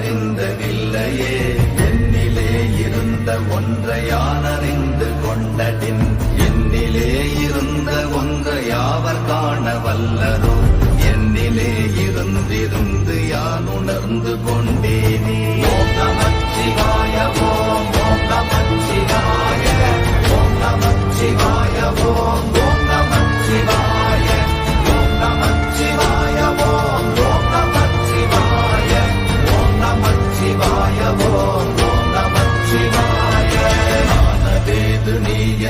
ஒன்றையானறிந்ததில்லையே என்னிலே இருந்த ஒன்றையானறிந்து கொண்டடின் என்னிலே இருந்த ஒன்றையாவர் காண வல்லரோ என்னிலே இருந்திருந்து யான் உணர்ந்து கொண்டே.